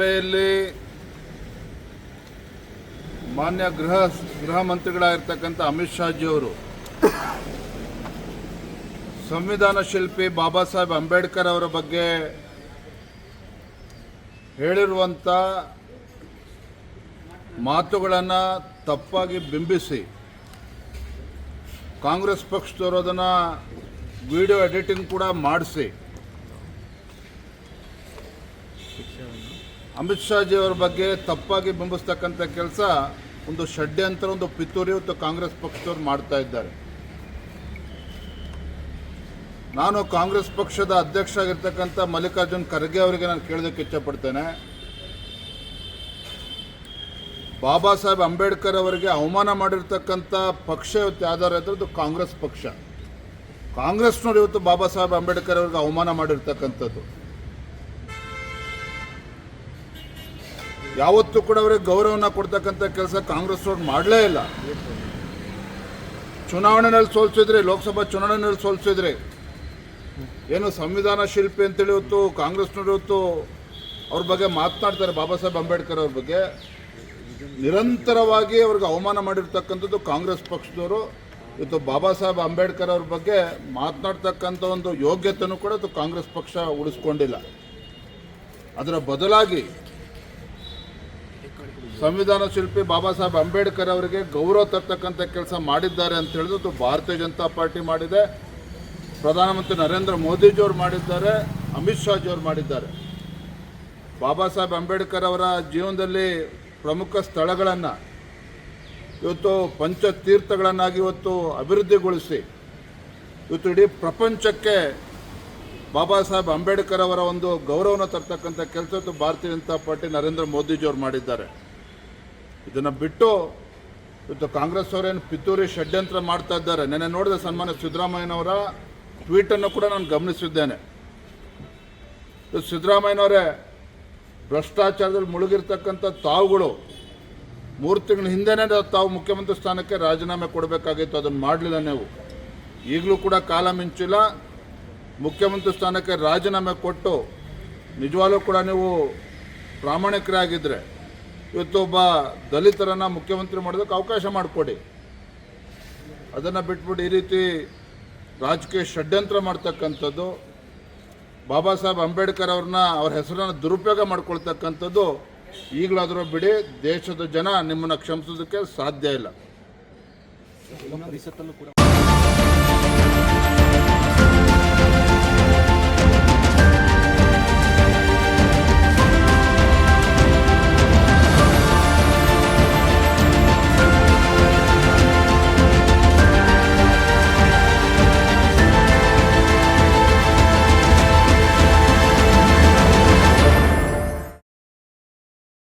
ಸಭೆಯಲ್ಲಿ ಮಾನ್ಯ ಗೃಹ ಗೃಹ ಮಂತ್ರಿಗಳಾಗಿರ್ತಕ್ಕಂಥ ಅಮಿತ್ ಶಾಜಿಯವರು ಸಂವಿಧಾನ ಶಿಲ್ಪಿ ಬಾಬಾ ಸಾಹೇಬ್ ಅಂಬೇಡ್ಕರ್ ಅವರ ಬಗ್ಗೆ ಹೇಳಿರುವಂಥ ಮಾತುಗಳನ್ನು ತಪ್ಪಾಗಿ ಬಿಂಬಿಸಿ ಕಾಂಗ್ರೆಸ್ ಪಕ್ಷದವರು ಅದನ್ನು ವಿಡಿಯೋ ಎಡಿಟಿಂಗ್ ಕೂಡ ಮಾಡಿಸಿ. ಅಮಿತ್ ಶಾಜಿ ಅವರ ಬಗ್ಗೆ ತಪ್ಪಾಗಿ ಬಿಂಬಿಸ್ತಕ್ಕಂಥ ಕೆಲಸ ಒಂದು ಷಡ್ಯಂತರ ಒಂದು ಪಿತೂರಿ ಮತ್ತು ಕಾಂಗ್ರೆಸ್ ಪಕ್ಷದವರು ಮಾಡ್ತಾ ಇದ್ದಾರೆ. ನಾನು ಕಾಂಗ್ರೆಸ್ ಪಕ್ಷದ ಅಧ್ಯಕ್ಷ ಆಗಿರ್ತಕ್ಕಂಥ ಮಲ್ಲಿಕಾರ್ಜುನ್ ಖರ್ಗೆ ಅವರಿಗೆ ನಾನು ಕೇಳೋದಕ್ಕೆ ಇಚ್ಛಪಡ್ತೇನೆ. ಬಾಬಾ ಸಾಹೇಬ್ ಅಂಬೇಡ್ಕರ್ ಅವರಿಗೆ ಅವಮಾನ ಮಾಡಿರ್ತಕ್ಕಂಥ ಪಕ್ಷ ಇವತ್ತು ಯಾವ್ದಾರು ಅದು ಕಾಂಗ್ರೆಸ್ ಪಕ್ಷ. ಕಾಂಗ್ರೆಸ್ನವರು ಇವತ್ತು ಬಾಬಾ ಸಾಹೇಬ್ ಅಂಬೇಡ್ಕರ್ ಅವರಿಗೆ ಅವಮಾನ ಮಾಡಿರ್ತಕ್ಕಂಥದ್ದು. ಯಾವತ್ತೂ ಕೂಡ ಅವರಿಗೆ ಗೌರವನ ಕೊಡ್ತಕ್ಕಂಥ ಕೆಲಸ ಕಾಂಗ್ರೆಸ್ ಅವ್ರು ಮಾಡಲೇ ಇಲ್ಲ. ಚುನಾವಣೆಯಲ್ಲಿ ಸೋಲ್ಸಿದ್ರೆ, ಲೋಕಸಭಾ ಚುನಾವಣೆಯಲ್ಲಿ ಸೋಲ್ಸಿದ್ರೆ, ಏನು ಸಂವಿಧಾನ ಶಿಲ್ಪಿ ಅಂತೇಳಿ ಇವತ್ತು ಕಾಂಗ್ರೆಸ್ನವ್ರು ಇವತ್ತು ಅವ್ರ ಬಗ್ಗೆ ಮಾತನಾಡ್ತಾರೆ ಬಾಬಾ ಸಾಹೇಬ್ ಅಂಬೇಡ್ಕರ್ ಅವ್ರ ಬಗ್ಗೆ. ನಿರಂತರವಾಗಿ ಅವ್ರಿಗೆ ಅವಮಾನ ಮಾಡಿರ್ತಕ್ಕಂಥದ್ದು ಕಾಂಗ್ರೆಸ್ ಪಕ್ಷದವರು. ಇವತ್ತು ಬಾಬಾ ಸಾಹೇಬ್ ಅಂಬೇಡ್ಕರ್ ಅವ್ರ ಬಗ್ಗೆ ಮಾತನಾಡ್ತಕ್ಕಂಥ ಒಂದು ಯೋಗ್ಯತೆಯೂ ಕೂಡ ಕಾಂಗ್ರೆಸ್ ಪಕ್ಷ ಉಳಿಸ್ಕೊಂಡಿಲ್ಲ. ಅದರ ಬದಲಾಗಿ ಸಂವಿಧಾನ ಶಿಲ್ಪಿ ಬಾಬಾ ಸಾಹೇಬ್ ಅಂಬೇಡ್ಕರ್ ಅವರಿಗೆ ಗೌರವ ತರ್ತಕ್ಕಂಥ ಕೆಲಸ ಮಾಡಿದ್ದಾರೆ ಅಂತ ಹೇಳಿದ್ರು. ಭಾರತೀಯ ಜನತಾ ಪಾರ್ಟಿ ಮಾಡಿದೆ. ಪ್ರಧಾನಮಂತ್ರಿ ನರೇಂದ್ರ ಮೋದಿಜಿಯವರು ಮಾಡಿದ್ದಾರೆ. ಅಮಿತ್ ಶಾಜಿಯವರು ಮಾಡಿದ್ದಾರೆ. ಬಾಬಾ ಸಾಹೇಬ್ ಅಂಬೇಡ್ಕರ್ ಅವರ ಜೀವನದಲ್ಲಿ ಪ್ರಮುಖ ಸ್ಥಳಗಳನ್ನು ಇವತ್ತು ಪಂಚತೀರ್ಥಗಳನ್ನಾಗಿ ಇವತ್ತು ಅಭಿವೃದ್ಧಿಗೊಳಿಸಿ ಇವತ್ತು ಇಡೀ ಪ್ರಪಂಚಕ್ಕೆ ಬಾಬಾ ಸಾಹೇಬ್ ಅಂಬೇಡ್ಕರ್ ಅವರ ಒಂದು ಗೌರವನ ತರ್ತಕ್ಕಂಥ ಕೆಲಸ ಭಾರತೀಯ ಜನತಾ ಪಾರ್ಟಿ ನರೇಂದ್ರ ಮೋದಿಜಿಯವರು ಮಾಡಿದ್ದಾರೆ. ಇದನ್ನು ಬಿಟ್ಟು ಇವತ್ತು ಕಾಂಗ್ರೆಸ್ ಅವರೇನು ಪಿತೂರಿ ಷಡ್ಯಂತ್ರ ಮಾಡ್ತಾ ಇದ್ದಾರೆ. ನೆನ್ನೆ ನೋಡಿದ ಸನ್ಮಾನ್ಯ ಸಿದ್ದರಾಮಯ್ಯನವರ ಟ್ವೀಟನ್ನು ಕೂಡ ನಾನು ಗಮನಿಸಿದ್ದೇನೆ. ಸಿದ್ದರಾಮಯ್ಯನವರೇ ಭ್ರಷ್ಟಾಚಾರದಲ್ಲಿ ಮುಳುಗಿರ್ತಕ್ಕಂಥ ತಾವುಗಳು ಮೂರು ತಿಂಗಳ ಹಿಂದೆನೇ ತಾವು ಮುಖ್ಯಮಂತ್ರಿ ಸ್ಥಾನಕ್ಕೆ ರಾಜೀನಾಮೆ ಕೊಡಬೇಕಾಗಿತ್ತು. ಅದನ್ನು ಮಾಡಲಿಲ್ಲ ನೀವು. ಈಗಲೂ ಕೂಡ ಕಾಲ ಮಿಂಚಿಲ್ಲ. ಮುಖ್ಯಮಂತ್ರಿ ಸ್ಥಾನಕ್ಕೆ ರಾಜೀನಾಮೆ ಕೊಟ್ಟು ನಿಜವಾಗ್ಲೂ ಕೂಡ ನೀವು ಪ್ರಾಮಾಣಿಕರಾಗಿದ್ದರೆ ಇವತ್ತು ಒಬ್ಬ ದಲಿತರನ್ನು ಮುಖ್ಯಮಂತ್ರಿ ಮಾಡೋದಕ್ಕೆ ಅವಕಾಶ ಮಾಡಿಕೊಡಿ. ಅದನ್ನು ಬಿಟ್ಬಿಟ್ಟು ಈ ರೀತಿ ರಾಜಕೀಯ ಷಡ್ಯಂತ್ರ ಮಾಡ್ತಕ್ಕಂಥದ್ದು, ಬಾಬಾ ಸಾಹೇಬ್ ಅಂಬೇಡ್ಕರ್ ಅವ್ರನ್ನ ಅವ್ರ ಹೆಸರನ್ನು ದುರುಪಯೋಗ ಮಾಡ್ಕೊಳ್ತಕ್ಕಂಥದ್ದು ಈಗಲಾದರೂ ಬಿಡಿ, ದೇಶದ ಜನ ನಿಮ್ಮನ್ನು ಕ್ಷಮಿಸೋದಕ್ಕೆ ಸಾಧ್ಯ ಇಲ್ಲ.